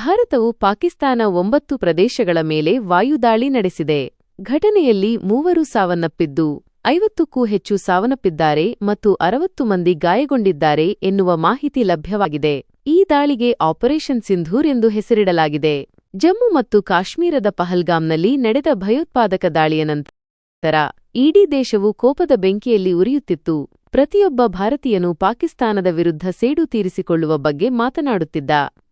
ಭಾರತವು ಪಾಕಿಸ್ತಾನ ಒಂಬತ್ತು ಪ್ರದೇಶಗಳ ಮೇಲೆ ವಾಯುದಾಳಿ ನಡೆಸಿದೆ. ಘಟನೆಯಲ್ಲಿ ಮೂವರು ಸಾವನ್ನಪ್ಪಿದ್ದು ಐವತ್ತಕ್ಕೂ ಹೆಚ್ಚು ಸಾವನ್ನಪ್ಪಿದ್ದಾರೆ ಮತ್ತು ಅರವತ್ತು ಮಂದಿ ಗಾಯಗೊಂಡಿದ್ದಾರೆ ಎನ್ನುವ ಮಾಹಿತಿ ಲಭ್ಯವಾಗಿದೆ. ಈ ದಾಳಿಗೆ ಆಪರೇಷನ್ ಸಿಂಧೂರ್ ಎಂದು ಹೆಸರಿಡಲಾಗಿದೆ. ಜಮ್ಮು ಮತ್ತು ಕಾಶ್ಮೀರದ ಪಹಲ್ಗಾಮ್ನಲ್ಲಿ ನಡೆದ ಭಯೋತ್ಪಾದಕ ದಾಳಿಯ ನಂತರ ಇಡೀ ದೇಶವು ಕೋಪದ ಬೆಂಕಿಯಲ್ಲಿ ಉರಿಯುತ್ತಿತ್ತು. ಪ್ರತಿಯೊಬ್ಬ ಭಾರತೀಯನು ಪಾಕಿಸ್ತಾನದ ವಿರುದ್ಧ ಸೇಡು ತೀರಿಸಿಕೊಳ್ಳುವ ಬಗ್ಗೆ ಮಾತನಾಡುತ್ತಿದ್ದ.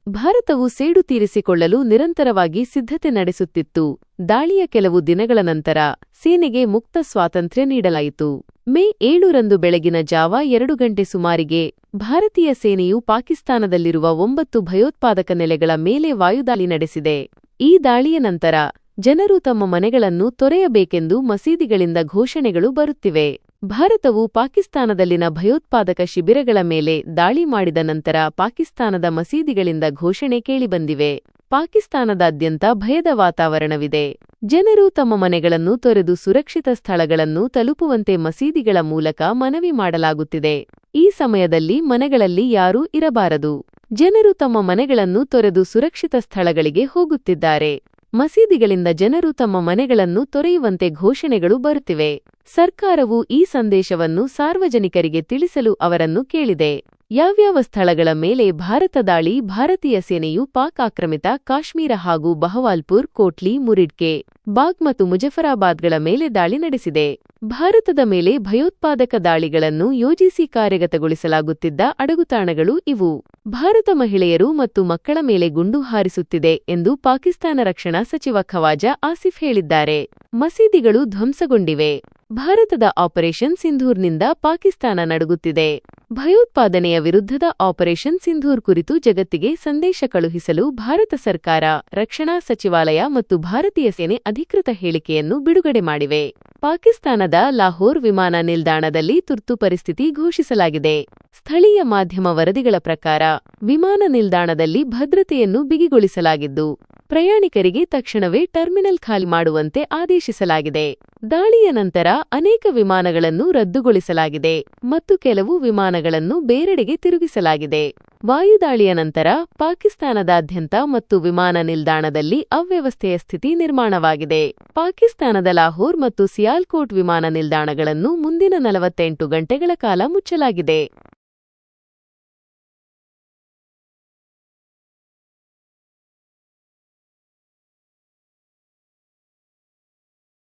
ಭಾರತವು ಸೇಡು ತೀರಿಸಿಕೊಳ್ಳಲು ನಿರಂತರವಾಗಿ ಸಿದ್ಧತೆ ನಡೆಸುತ್ತಿತ್ತು. ದಾಳಿಯ ಕೆಲವು ದಿನಗಳ ನಂತರ ಸೇನೆಗೆ ಮುಕ್ತ ಸ್ವಾತಂತ್ರ್ಯ ನೀಡಲಾಯಿತು. ಮೇ ಏಳರಂದು ಬೆಳಗಿನ ಜಾವ ಎರಡು ಗಂಟೆ ಸುಮಾರಿಗೆ ಭಾರತೀಯ ಸೇನೆಯು ಪಾಕಿಸ್ತಾನದಲ್ಲಿರುವ ಒಂಬತ್ತು ಭಯೋತ್ಪಾದಕ ನೆಲೆಗಳ ಮೇಲೆ ವಾಯುದಾಳಿ ನಡೆಸಿದೆ. ಈ ದಾಳಿಯ ನಂತರ ಜನರು ತಮ್ಮ ಮನೆಗಳನ್ನು ತೊರೆಯಬೇಕೆಂದು ಮಸೀದಿಗಳಿಂದ ಘೋಷಣೆಗಳು ಬರುತ್ತಿವೆ. ಭಾರತವು ಪಾಕಿಸ್ತಾನದಲ್ಲಿನ ಭಯೋತ್ಪಾದಕ ಶಿಬಿರಗಳ ಮೇಲೆ ದಾಳಿ ಮಾಡಿದ ನಂತರ ಪಾಕಿಸ್ತಾನದ ಮಸೀದಿಗಳಿಂದ ಘೋಷಣೆ ಕೇಳಿಬಂದಿವೆ. ಪಾಕಿಸ್ತಾನದಾದ್ಯಂತ ಭಯದ ವಾತಾವರಣವಿದೆ. ಜನರು ತಮ್ಮ ಮನೆಗಳನ್ನು ತೊರೆದು ಸುರಕ್ಷಿತ ಸ್ಥಳಗಳನ್ನು ತಲುಪುವಂತೆ ಮಸೀದಿಗಳ ಮೂಲಕ ಮನವಿ ಮಾಡಲಾಗುತ್ತಿದೆ. ಈ ಸಮಯದಲ್ಲಿ ಮನೆಗಳಲ್ಲಿ ಯಾರೂ ಇರಬಾರದು. ಜನರು ತಮ್ಮ ಮನೆಗಳನ್ನು ತೊರೆದು ಸುರಕ್ಷಿತ ಸ್ಥಳಗಳಿಗೆ ಹೋಗುತ್ತಿದ್ದಾರೆ. ಮಸೀದಿಗಳಿಂದ ಜನರು ತಮ್ಮ ಮನೆಗಳನ್ನು ತೊರೆಯುವಂತೆ ಘೋಷಣೆಗಳು ಬರುತ್ತಿವೆ. ಸರ್ಕಾರವು ಈ ಸಂದೇಶವನ್ನು ಸಾರ್ವಜನಿಕರಿಗೆ ತಿಳಿಸಲು ಅವರನ್ನು ಕೇಳಿದೆ. ಯಾವ್ಯಾವ ಸ್ಥಳಗಳ ಮೇಲೆ ಭಾರತ ದಾಳಿ, ಭಾರತೀಯ ಸೇನೆಯು ಪಾಕ್ ಆಕ್ರಮಿತ ಕಾಶ್ಮೀರ ಹಾಗೂ ಬಹವಾಲ್ಪುರ್, ಕೋಟ್ಲಿ, ಮುರಿಡ್ಕೆ, ಬಾಗ್ ಮತ್ತು ಮುಜಫರಾಬಾದ್ಗಳ ಮೇಲೆ ದಾಳಿ ನಡೆಸಿದೆ. ಭಾರತದ ಮೇಲೆ ಭಯೋತ್ಪಾದಕ ದಾಳಿಗಳನ್ನು ಯೋಜಿಸಿ ಕಾರ್ಯಗತಗೊಳಿಸಲಾಗುತ್ತಿದ್ದ ಅಡಗುತಾಣಗಳು ಇವು. ಭಾರತ ಮಹಿಳೆಯರು ಮತ್ತು ಮಕ್ಕಳ ಮೇಲೆ ಗುಂಡು ಹಾರಿಸುತ್ತಿದೆ ಎಂದು ಪಾಕಿಸ್ತಾನ ರಕ್ಷಣಾ ಸಚಿವ ಖವಾಜಾ ಆಸಿಫ್ ಹೇಳಿದ್ದಾರೆ. ಮಸೀದಿಗಳು ಧ್ವಂಸಗೊಂಡಿವೆ. ಭಾರತದ ಆಪರೇಷನ್ ಸಿಂಧೂರ್ನಿಂದ ಪಾಕಿಸ್ತಾನ ನಡುಗುತ್ತಿದೆ. ಭಯೋತ್ಪಾದನೆಯ ವಿರುದ್ಧದ ಆಪರೇಷನ್ ಸಿಂಧೂರ್ ಕುರಿತು ಜಗತ್ತಿಗೆ ಸಂದೇಶ ಕಳುಹಿಸಲು ಭಾರತ ಸರ್ಕಾರ, ರಕ್ಷಣಾ ಸಚಿವಾಲಯ ಮತ್ತು ಭಾರತೀಯ ಸೇನೆ ಅಧಿಕೃತ ಹೇಳಿಕೆಯನ್ನು ಬಿಡುಗಡೆ ಮಾಡಿವೆ. ಪಾಕಿಸ್ತಾನದ ಲಾಹೋರ್ ವಿಮಾನ ನಿಲ್ದಾಣದಲ್ಲಿ ತುರ್ತು ಪರಿಸ್ಥಿತಿ ಘೋಷಿಸಲಾಗಿದೆ. ಸ್ಥಳೀಯ ಮಾಧ್ಯಮ ವರದಿಗಳ ಪ್ರಕಾರ, ವಿಮಾನ ನಿಲ್ದಾಣದಲ್ಲಿ ಭದ್ರತೆಯನ್ನು ಬಿಗಿಗೊಳಿಸಲಾಗಿದ್ದು ಪ್ರಯಾಣಿಕರಿಗೆ ತಕ್ಷಣವೇ ಟರ್ಮಿನಲ್ ಖಾಲಿ ಮಾಡುವಂತೆ ಆದೇಶಿಸಲಾಗಿದೆ. ದಾಳಿಯ ನಂತರ ಅನೇಕ ವಿಮಾನಗಳನ್ನು ರದ್ದುಗೊಳಿಸಲಾಗಿದೆ ಮತ್ತು ಕೆಲವು ವಿಮಾನಗಳನ್ನು ಬೇರೆಡೆಗೆ ತಿರುಗಿಸಲಾಗಿದೆ. ವಾಯುದಾಳಿಯ ನಂತರ ಪಾಕಿಸ್ತಾನದಾದ್ಯಂತ ಮತ್ತು ವಿಮಾನ ನಿಲ್ದಾಣದಲ್ಲಿ ಅವ್ಯವಸ್ಥೆಯ ಸ್ಥಿತಿ ನಿರ್ಮಾಣವಾಗಿದೆ. ಪಾಕಿಸ್ತಾನದ ಲಾಹೋರ್ ಮತ್ತು ಸಿಯಾಲ್ಕೋಟ್ ವಿಮಾನ ನಿಲ್ದಾಣಗಳನ್ನು ಮುಂದಿನ ನಲವತ್ತೆಂಟು ಗಂಟೆಗಳ ಕಾಲ ಮುಚ್ಚಲಾಗಿದೆ.